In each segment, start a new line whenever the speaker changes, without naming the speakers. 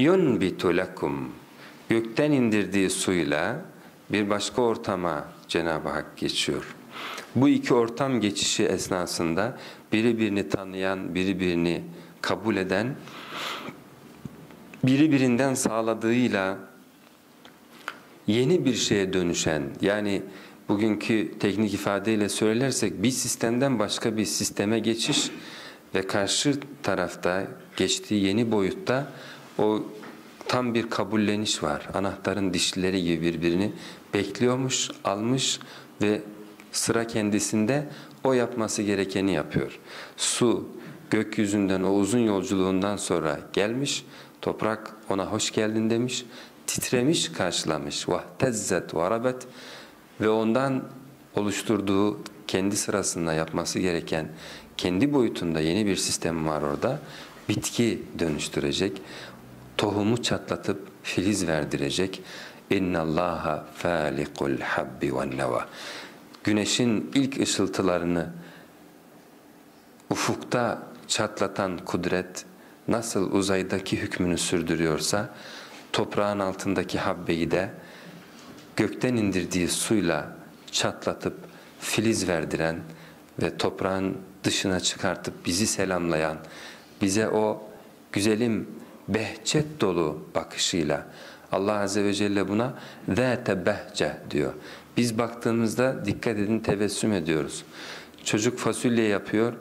yunbitu lekum gökten indirdiği suyla bir başka ortama Cenab-ı Hak geçiyor. Bu iki ortam geçişi esnasında biri birini tanıyan, biri birini kabul eden, biri birinden sağladığıyla yeni bir şeye dönüşen, yani bugünkü teknik ifadeyle söylersek bir sistemden başka bir sisteme geçiş ve karşı tarafta geçtiği yeni boyutta o tam bir kabulleniş var. Anahtarın dişleri gibi birbirini bekliyormuş, almış ve sıra kendisinde o yapması gerekeni yapıyor. Su gökyüzünden o uzun yolculuğundan sonra gelmiş, toprak ona hoş geldin demiş, titremiş karşılamış. Vahtezzet varabet ve ondan oluşturduğu kendi sırasında yapması gereken kendi boyutunda yeni bir sistem var orada. Bitki dönüştürecek tohumu çatlatıp filiz verdirecek. اِنَّ اللّٰهَ فَالِقُ الْحَبِّ وَالنَّوَى Güneşin ilk ışıltılarını ufukta çatlatan kudret nasıl uzaydaki hükmünü sürdürüyorsa toprağın altındaki habbeyi de gökten indirdiği suyla çatlatıp filiz verdiren ve toprağın dışına çıkartıp bizi selamlayan, bize o güzelim behçet dolu bakışıyla Allah Azze ve Celle buna ذَاتَ behce diyor. Biz baktığımızda dikkat edin tebessüm ediyoruz. Çocuk fasulye yapıyor,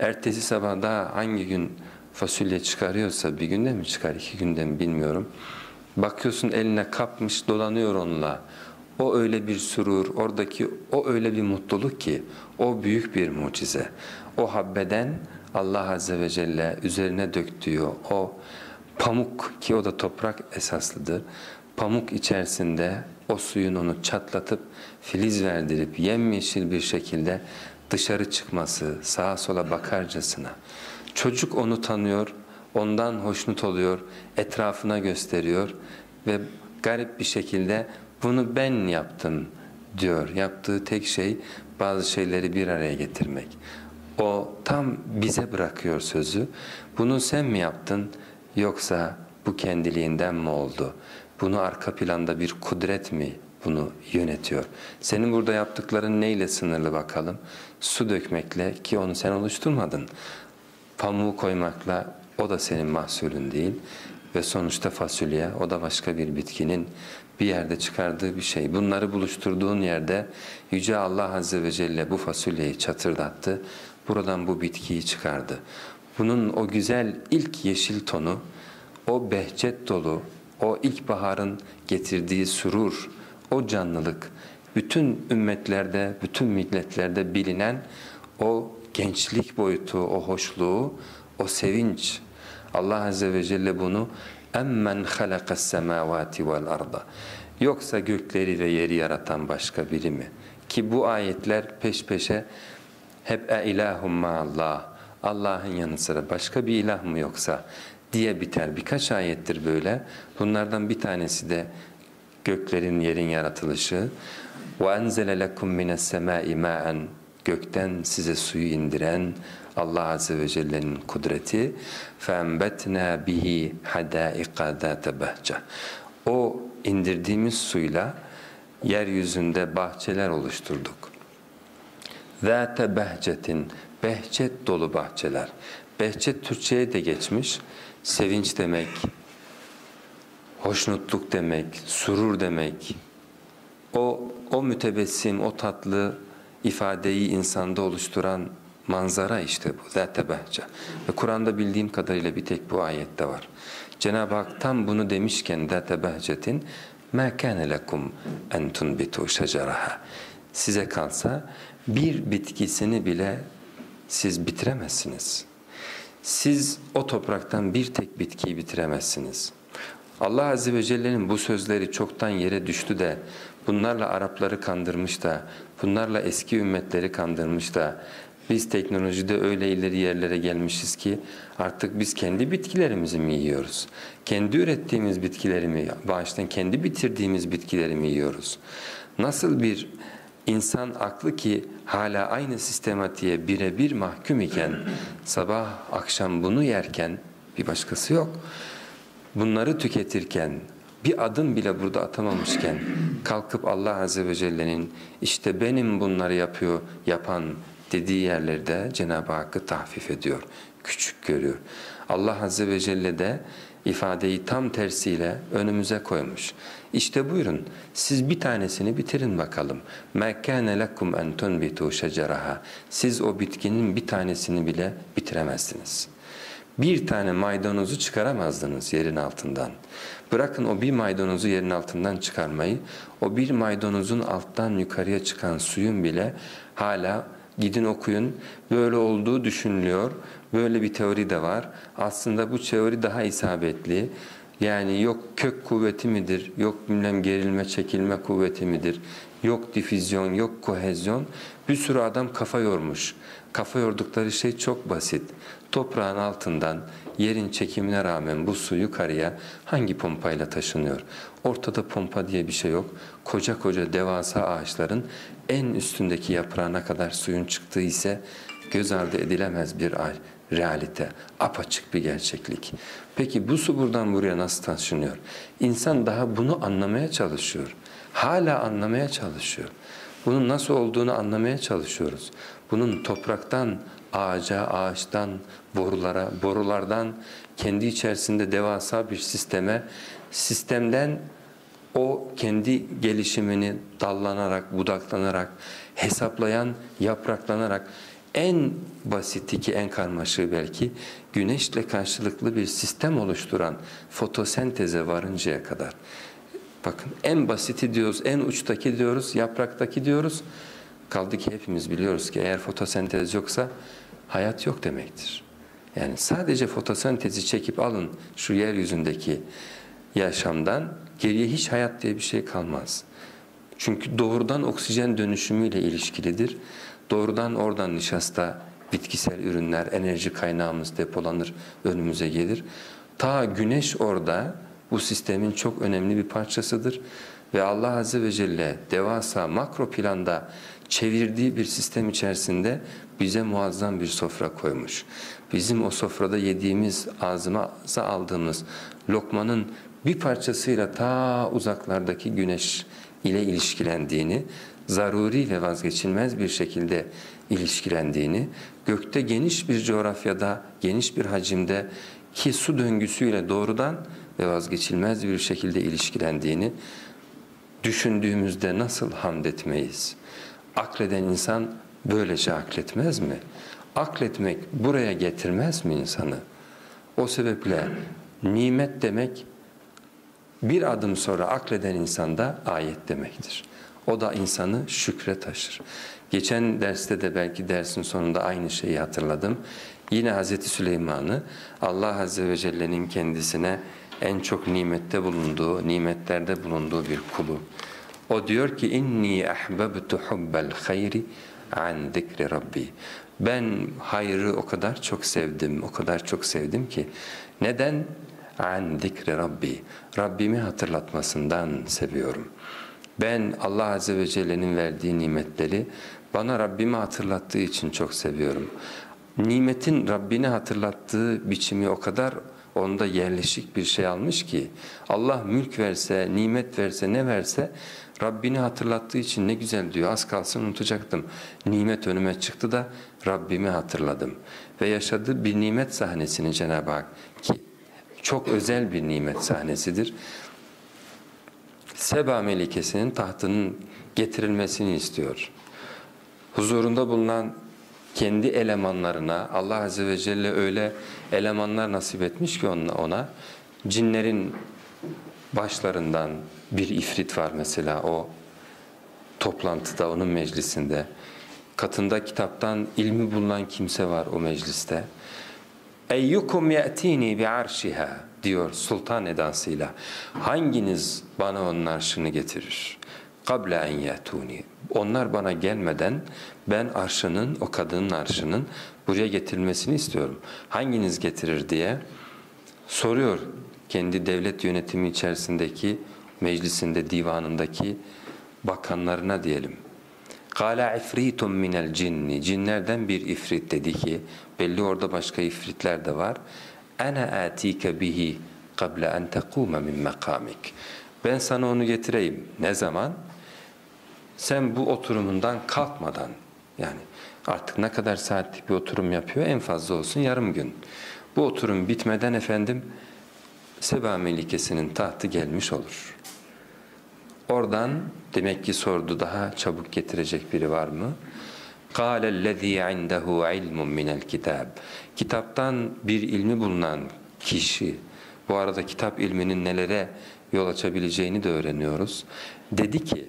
ertesi sabah daha hangi gün fasulye çıkarıyorsa bir günde mi çıkar, iki günde mi bilmiyorum. Bakıyorsun eline kapmış dolanıyor onunla. O öyle bir sürur, oradaki o öyle bir mutluluk ki o büyük bir mucize. O habbeden Allah Azze ve Celle üzerine döktüğü o pamuk ki o da toprak esaslıdır. Pamuk içerisinde o suyun onu çatlatıp filiz verdirip yemyeşil bir şekilde dışarı çıkması, sağa sola bakarcasına. Çocuk onu tanıyor, ondan hoşnut oluyor, etrafına gösteriyor ve garip bir şekilde bunu ben yaptım diyor. Yaptığı tek şey bazı şeyleri bir araya getirmek. O tam bize bırakıyor sözü. Bunu sen mi yaptın yoksa bu kendiliğinden mi oldu? Bunu arka planda bir kudret mi bunu yönetiyor? Senin burada yaptıkların neyle sınırlı bakalım? Su dökmekle ki onu sen oluşturmadın. Pamuğu koymakla o da senin mahsulün değil. Ve sonuçta fasulye o da başka bir bitkinin bir yerde çıkardığı bir şey. Bunları buluşturduğun yerde Yüce Allah Azze ve Celle bu fasulyeyi çatırdattı. Buradan bu bitkiyi çıkardı. Bunun o güzel ilk yeşil tonu, o behçet dolu, o ilkbaharın getirdiği surur, o canlılık, bütün ümmetlerde, bütün milletlerde bilinen o gençlik boyutu, o hoşluğu, o sevinç. Allah Azze ve Celle bunu emmen halakas semavati vel arda. Yoksa gökleri ve yeri yaratan başka biri mi? Ki bu ayetler peş peşe hep e ilahum Allah. Allah'ın yanı sıra başka bir ilah mı yoksa diye biter. Birkaç ayettir böyle. Bunlardan bir tanesi de göklerin yerin yaratılışı. وَاَنْزَلَ لَكُمْ مِنَ السَّمَاءِ مَاءً Gökten size suyu indiren Allah Azze ve Celle'nin kudreti فَاَنْبَتْنَا bihi حَدَائِقَ ذَاتَ بَهْجَةً O indirdiğimiz suyla yeryüzünde bahçeler oluşturduk. ذَاتَ بَهْجَةٍ Behçet dolu bahçeler. Behçet Türkçe'ye de geçmiş. Sevinç demek, hoşnutluk demek, surur demek. O, o mütebessim, o tatlı ifadeyi insanda oluşturan manzara işte bu. Zat-ı behce. Ve Kur'an'da bildiğim kadarıyla bir tek bu ayette var. Cenab-ı Hak tam bunu demişken zat-ı behcetin مَا كَانَ لَكُمْ اَنْ تُنْبِتُوا شَجَرَهَا Size kalsa bir bitkisini bile siz bitiremezsiniz. Siz o topraktan bir tek bitkiyi bitiremezsiniz. Allah Azze ve Celle'nin bu sözleri çoktan yere düştü de bunlarla Arapları kandırmış da bunlarla eski ümmetleri kandırmış da biz teknolojide öyle ileri yerlere gelmişiz ki artık biz kendi bitkilerimizi mi yiyoruz? Kendi ürettiğimiz bitkileri mi, bağıştan kendi bitirdiğimiz bitkileri mi yiyoruz? Nasıl bir insan aklı ki hala aynı sistematiğe birebir mahkum iken sabah akşam bunu yerken bir başkası yok. bunları tüketirken bir adım bile burada atamamışken kalkıp Allah Azze ve Celle'nin işte benim bunları yapıyor, yapan dediği yerlerde Cenab-ı Hakk'ı tahfif ediyor, küçük görüyor. Allah Azze ve Celle de ifadeyi tam tersiyle önümüze koymuş. İşte buyurun siz bir tanesini bitirin bakalım. مَا كَانَ لَكُمْ اَنْ تُنْبِتُوا شَجَرَهَا Siz o bitkinin bir tanesini bile bitiremezsiniz. Bir tane maydanozu çıkaramazdınız yerin altından. Bırakın o bir maydanozu yerin altından çıkarmayı, o bir maydanozun alttan yukarıya çıkan suyun bile hala gidin okuyun böyle olduğu düşünülüyor. Böyle bir teori de var. Aslında bu teori daha isabetli. Yani yok kök kuvveti midir, yok bilmem gerilme çekilme kuvveti midir, yok difüzyon, yok kohezyon. Bir sürü adam kafa yormuş. Kafa yordukları şey çok basit. Toprağın altından yerin çekimine rağmen bu su yukarıya hangi pompayla taşınıyor? Ortada pompa diye bir şey yok. Koca koca devasa ağaçların en üstündeki yaprağına kadar suyun çıktığı ise göz ardı edilemez bir realite, apaçık bir gerçeklik. Peki bu su buradan buraya nasıl taşınıyor? İnsan daha bunu anlamaya çalışıyor. Hala anlamaya çalışıyor. Bunun nasıl olduğunu anlamaya çalışıyoruz. Bunun topraktan ağaca, ağaçtan borulara, borulardan kendi içerisinde devasa bir sisteme, sistemden o kendi gelişimini dallanarak, budaklanarak, hesaplayan, yapraklanarak en basiti ki en karmaşığı belki güneşle karşılıklı bir sistem oluşturan fotosenteze varıncaya kadar. Bakın en basiti diyoruz, en uçtaki diyoruz, yapraktaki diyoruz. Kaldı ki hepimiz biliyoruz ki eğer fotosentez yoksa hayat yok demektir. Yani sadece fotosentezi çekip alın şu yeryüzündeki yaşamdan geriye hiç hayat diye bir şey kalmaz. Çünkü doğrudan oksijen dönüşümüyle ilişkilidir. Doğrudan oradan nişasta, bitkisel ürünler, enerji kaynağımız depolanır, önümüze gelir. Ta güneş orada bu sistemin çok önemli bir parçasıdır. Ve Allah Azze ve Celle devasa makro planda çevirdiği bir sistem içerisinde bize muazzam bir sofra koymuş. Bizim o sofrada yediğimiz, ağzımıza aldığımız lokmanın bir parçasıyla ta uzaklardaki güneş ile ilişkilendiğini, zaruri ve vazgeçilmez bir şekilde ilişkilendiğini, gökte geniş bir coğrafyada, geniş bir hacimde ki su döngüsüyle doğrudan ve vazgeçilmez bir şekilde ilişkilendiğini düşündüğümüzde nasıl hamd etmeyiz? Akleden insan böylece akletmez mi? Akletmek buraya getirmez mi insanı? O sebeple nimet demek bir adım sonra akleden insanda ayet demektir. O da insanı şükre taşır. Geçen derste de belki dersin sonunda aynı şeyi hatırladım. Yine Hazreti Süleyman'ı Allah Azze ve Celle'nin kendisine en çok nimette bulunduğu, nimetlerde bulunduğu bir kulu. O diyor ki inni ahbabtu hubbel hayri an zikri rabbi. Ben hayrı o kadar çok sevdim, o kadar çok sevdim ki neden? An zikri rabbi. Rabbimi hatırlatmasından seviyorum. Ben Allah Azze ve Celle'nin verdiği nimetleri bana Rabbimi hatırlattığı için çok seviyorum. Nimetin Rabbini hatırlattığı biçimi o kadar onda yerleşik bir şey almış ki Allah mülk verse, nimet verse, ne verse Rabbini hatırlattığı için ne güzel diyor. Az kalsın unutacaktım. Nimet önüme çıktı da Rabbimi hatırladım. Ve yaşadığı bir nimet sahnesini Cenab-ı Hak ki çok özel bir nimet sahnesidir. Seba Melikesi'nin tahtının getirilmesini istiyor. Huzurunda bulunan kendi elemanlarına Allah Azze ve Celle öyle elemanlar nasip etmiş ki ona, ona cinlerin başlarından bir ifrit var mesela o toplantıda, onun meclisinde. Katında kitaptan ilmi bulunan kimse var o mecliste. Eyyukum ye'tini bi arşiha diyor sultan edasıyla. Hanginiz bana onun arşını getirir? Kable en yetuni. Onlar bana gelmeden ben arşının, o kadının arşının buraya getirilmesini istiyorum. Hanginiz getirir diye soruyor kendi devlet yönetimi içerisindeki meclisinde, divanındaki bakanlarına diyelim. Kala ifritun minel cinni. Cinlerden bir ifrit dedi ki, belli orada başka ifritler de var. Ana atike bihi. قَبْلَ أَنْ تَقُومَ مِنْ مَقَامِكَ Ben sana onu getireyim. Ne zaman? Sen bu oturumundan kalkmadan yani artık ne kadar saatlik bir oturum yapıyor en fazla olsun yarım gün. Bu oturum bitmeden efendim Seba Melikesi'nin tahtı gelmiş olur. Oradan demek ki sordu daha çabuk getirecek biri var mı? قَالَ الَّذ۪ي عِنْدَهُ عِلْمٌ مِنَ الْكِتَابِ Kitaptan bir ilmi bulunan kişi, bu arada kitap ilminin nelere yol açabileceğini de öğreniyoruz. Dedi ki,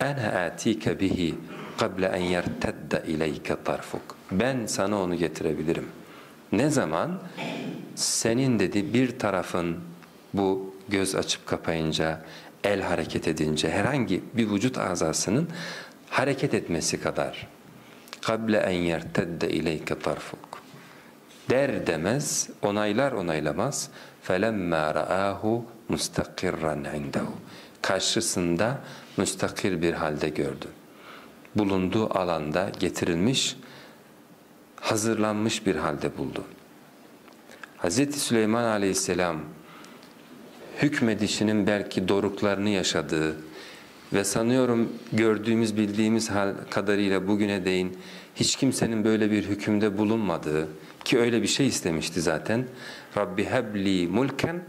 اَنَا آتِيكَ بِهِ قَبْلَ اَنْ يَرْتَدَّ اِلَيْكَ طَرْفُكَ Ben sana onu getirebilirim. Ne zaman? Senin dedi bir tarafın bu göz açıp kapayınca, el hareket edince, herhangi bir vücut azasının hareket etmesi kadar. قَبْلَ اَنْ يَرْتَدَّ اِلَيْكَ طَرْفُكَ Der demez, onaylar onaylamaz. فَلَمَّا رَآهُ mustakirran indehu. Karşısında müstakil bir halde gördü. Bulunduğu alanda getirilmiş, hazırlanmış bir halde buldu. Hz. Süleyman aleyhisselam hükmedişinin belki doruklarını yaşadığı ve sanıyorum gördüğümüz bildiğimiz hal kadarıyla bugüne değin hiç kimsenin böyle bir hükümde bulunmadığı ki öyle bir şey istemişti zaten. Rabbi hebli mulken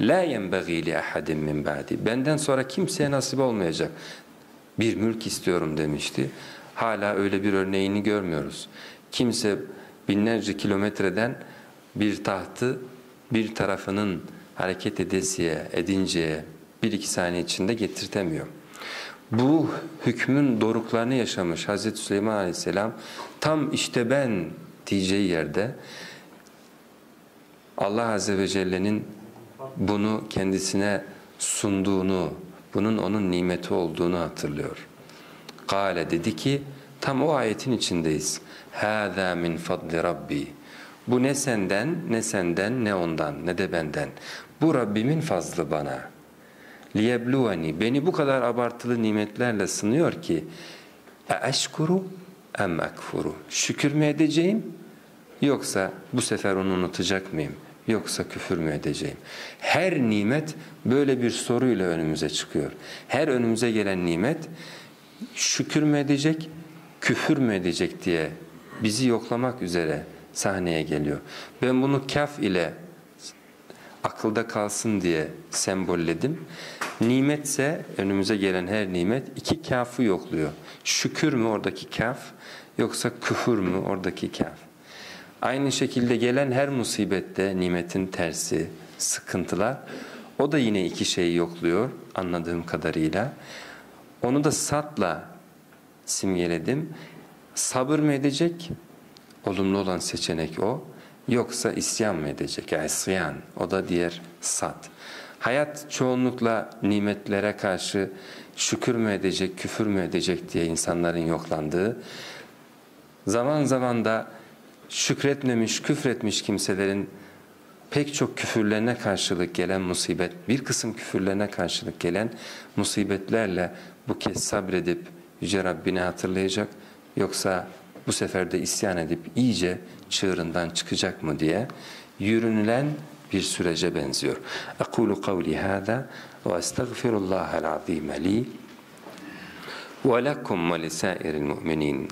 la yenbagî li ahadin min ba'di. Benden sonra kimseye nasip olmayacak bir mülk istiyorum demişti. Hala öyle bir örneğini görmüyoruz. Kimse binlerce kilometreden bir tahtı bir tarafının hareket edesiye, edinceye bir iki saniye içinde getirtemiyor. Bu hükmün doruklarını yaşamış Hazreti Süleyman Aleyhisselam tam işte ben diyeceği yerde Allah Azze ve Celle'nin bunu kendisine sunduğunu, bunun onun nimeti olduğunu hatırlıyor. Kale dedi ki tam o ayetin içindeyiz. Hâzâ min fadli rabbi. Bu ne senden, ne senden, ne ondan, ne de benden. Bu Rabbimin fazlı bana. Liyebluani beni bu kadar abartılı nimetlerle sınıyor ki eşkuru em ekfuru. Şükür mü edeceğim yoksa bu sefer onu unutacak mıyım? Yoksa küfür mü edeceğim? Her nimet böyle bir soruyla önümüze çıkıyor. Her önümüze gelen nimet şükür mü edecek, küfür mü edecek diye bizi yoklamak üzere sahneye geliyor. Ben bunu kaf ile akılda kalsın diye sembolledim. Nimetse önümüze gelen her nimet iki kafı yokluyor. Şükür mü oradaki kaf yoksa küfür mü oradaki kaf? Aynı şekilde gelen her musibette nimetin tersi, sıkıntılar o da yine iki şeyi yokluyor anladığım kadarıyla. Onu da satla simgeledim. Sabır mı edecek? Olumlu olan seçenek o. Yoksa isyan mı edecek? İsyan. O da diğer sat. Hayat çoğunlukla nimetlere karşı şükür mü edecek, küfür mü edecek diye insanların yoklandığı, zaman zaman da şükretmemiş, küfretmiş kimselerin pek çok küfürlerine karşılık gelen musibet, bir kısım küfürlerine karşılık gelen musibetlerle bu kez sabredip Yüce Rabbini hatırlayacak, yoksa bu sefer de isyan edip iyice çığırından çıkacak mı diye yürünülen bir sürece benziyor. Ekulu kavli hâzâ ve estağfirullahal azîme li ve lekum ve.